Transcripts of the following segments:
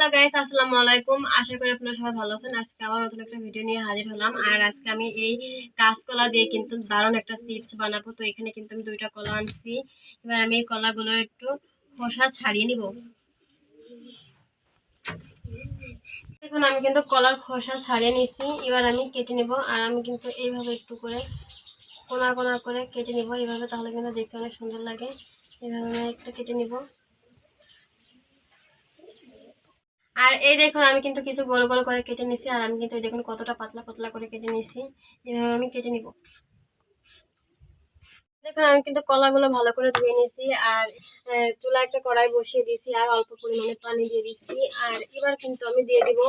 Hello guys আসসালামু আলাইকুম আশা করি আপনারা সবাই ভালো আছেন। আজকে আবার নতুন একটা ভিডিও নিয়ে হাজির হলাম। আর আজকে আমি এই কাঁচকলা দিয়ে কিন্তু দারুণ একটা চিপস বানাবো। তো এখানে কিন্তু আমি দুইটা কলা আনছি। এবার আমি এই কলাগুলো একটু খোসা ছাড়িয়ে নিব। এখন আমি কিন্তু কলার খোসা ছাড়িয়ে নিছি। এবার আমি কেটে নিব। আর আমি কিন্তু এইভাবে একটু করে কোনা কোনা করে কেটে নিব। এইভাবে তাহলে কিন্তু দেখতে অনেক সুন্দর লাগে। এইভাবে আমি একটা কেটে নিব। আর এই দেখুন, আমি কিন্তু কিছু গোল গোল করে কেটে নিছি, আর আমি কিন্তু এই দেখুন কতটা পাতলা পাতলা করে কেটে নিছি। এভাবে আমি কেটে নিব। দেখুন, আমি কিন্তু কলাগুলো ভালো করে ধুয়ে নিয়েছি আর চুলা একটা কড়াই বসিয়ে দিয়েছি আর অল্প পরিমাণে পানি দিয়ে দিচ্ছি আর এবার কিন্তু আমি দিয়ে দিব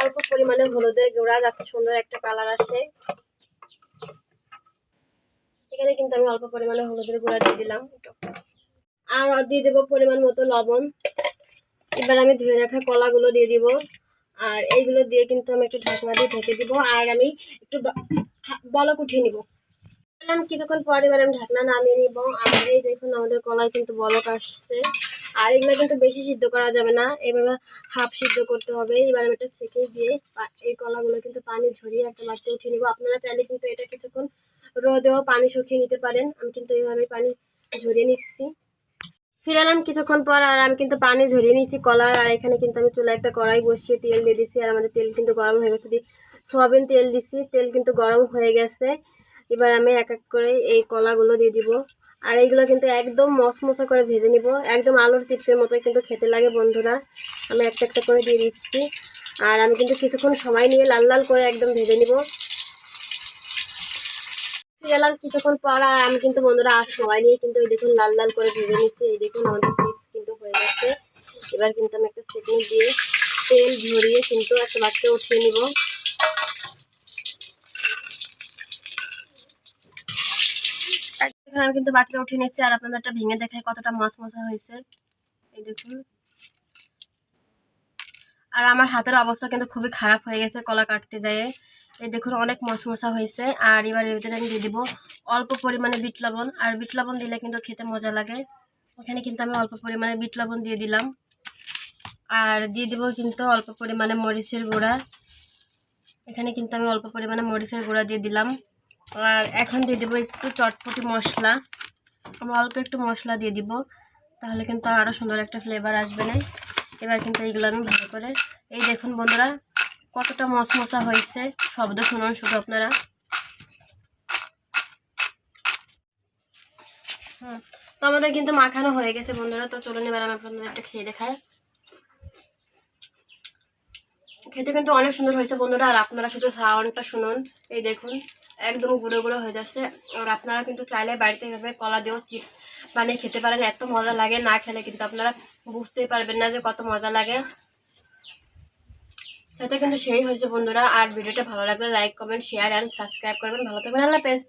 অল্প পরিমাণে হলুদের গুঁড়া, যাতে সুন্দর একটা কালার আসে। এখানে কিন্তু আমি অল্প পরিমাণে হলুদের গুঁড়া দিয়ে দিলাম। আর দিয়ে দেবো পরিমাণ মতো লবণ। এবার আমি ধুয়ে রাখা কলাগুলো দিয়ে দিব। আর এইগুলো দিয়ে কিন্তু আমি একটু ঢাকনা দিয়ে ঢেকে দিব। আর আমি একটু বলক উঠিয়ে নিব। কিছুক্ষণ পর এবার আমি ঢাকনা নামিয়ে নিব। আর এই দেখুন আমাদের কলায় কিন্তু বলক আসছে। আর এগুলো কিন্তু বেশি সিদ্ধ করা যাবে না। এভাবে হাফ সিদ্ধ করতে হবে। এবার আমি একটা সেকে দিয়ে এই কলাগুলো কিন্তু পানি ঝরিয়ে একটা বাড়িতে উঠিয়ে নিব। আপনারা চাইলে কিন্তু এটা কিছুক্ষণ রোদেও পানি শুকিয়ে নিতে পারেন। আমি কিন্তু এইভাবে পানি ঝরিয়ে নিচ্ছি। ফিরে এলাম কিছুক্ষণ পর আর আমি কিন্তু পানি ঝরিয়ে নিয়েছি, কলার আর এখানে কিন্তু আমি চুলা একটা কড়াই বসিয়ে তেল দিয়ে দিচ্ছি আর আমাদের তেল কিন্তু গরম হয়ে গেছে। সোয়াবিন তেল দিচ্ছি তেল কিন্তু গরম হয়ে গেছে। এবার আমি এক এক করে এই কলাগুলো দিয়ে দিব। আর এইগুলো কিন্তু একদম মশমশা করে ভেজে নিব। একদম আলুর চিপসের মতো কিন্তু খেতে লাগে বন্ধুরা। আমি একটা একটা করে দিয়ে দিচ্ছি। আর আমি কিন্তু কিছুক্ষণ সময় নিয়ে লাল লাল করে একদম ভেজে নিব। ফিরে এলাম কিছুক্ষণ পর আমি কিন্তু বন্ধুরা সময় নিয়ে কিন্তু এই দেখুন লাল লাল করে ভেজে নিচ্ছি, এই দেখুন আমাদের চিপস কিন্তু হয়ে গেছে। এবার কিন্তু আমি একটা সেকনি দিয়ে তেল ঝরিয়ে কিন্তু একটা বাচ্চা উঠিয়ে নিব। আমি কিন্তু বাটিতে উঠিয়ে নিচ্ছি আর আপনাদের একটা ভেঙে দেখায় কতটা মাছ মশা হয়েছে। এই দেখুন। আর আমার হাতের অবস্থা কিন্তু খুবই খারাপ হয়ে গেছে, কলা কাটতে যেয়ে। এই দেখুন অনেক মশমশা হয়েছে, আর এবার এর ভিতরে আমি দিয়ে দিব অল্প পরিমাণে বিট লবণ। আর বিট লবণ দিলে কিন্তু খেতে মজা লাগে। এখানে কিন্তু আমি অল্প পরিমাণে বিট লবণ দিয়ে দিলাম। আর দিয়ে দিব কিন্তু অল্প পরিমাণে মরিচের গুঁড়া। এখানে কিন্তু আমি অল্প পরিমাণে মরিচের গুঁড়া দিয়ে দিলাম। আর এখন দিয়ে দেবো একটু চটপটি মশলা। আমি অল্প একটু মশলা দিয়ে দিব, তাহলে কিন্তু আরও সুন্দর একটা ফ্লেভার আসবে না। এবার কিন্তু এইগুলো আমি ভালো করে এই দেখুন বন্ধুরা কতটা মশমশা হয়েছে? শব্দ শুনুন শুধু আপনারা। হুম, তো আমাদের কিন্তু মাখানো হয়ে গেছে বন্ধুরা, তো চলুন এবার আমি আপনাদের একটা খেয়ে দেখাই। খেতে কিন্তু অনেক সুন্দর হয়েছে বন্ধুরা, আর আপনারা শুধু সাউন্ডটা শুনুন। এই দেখুন, একদম গুঁড়ো গুঁড়ো হয়ে যাচ্ছে। আর আপনারা কিন্তু চাইলে বাড়িতে এভাবে কলা দিয়েও চিপস বানিয়ে খেতে পারেন, এত মজা লাগে না খেলে, কিন্তু আপনারা বুঝতেই পারবেন না যে কত মজা লাগে। সাথে কিন্তু সেই হয়েছে বন্ধুরা। আর ভিডিওটা ভালো লাগলে like comment share and subscribe করবেন। ভালো থাকবেন। আল্লাহ হাফেজ।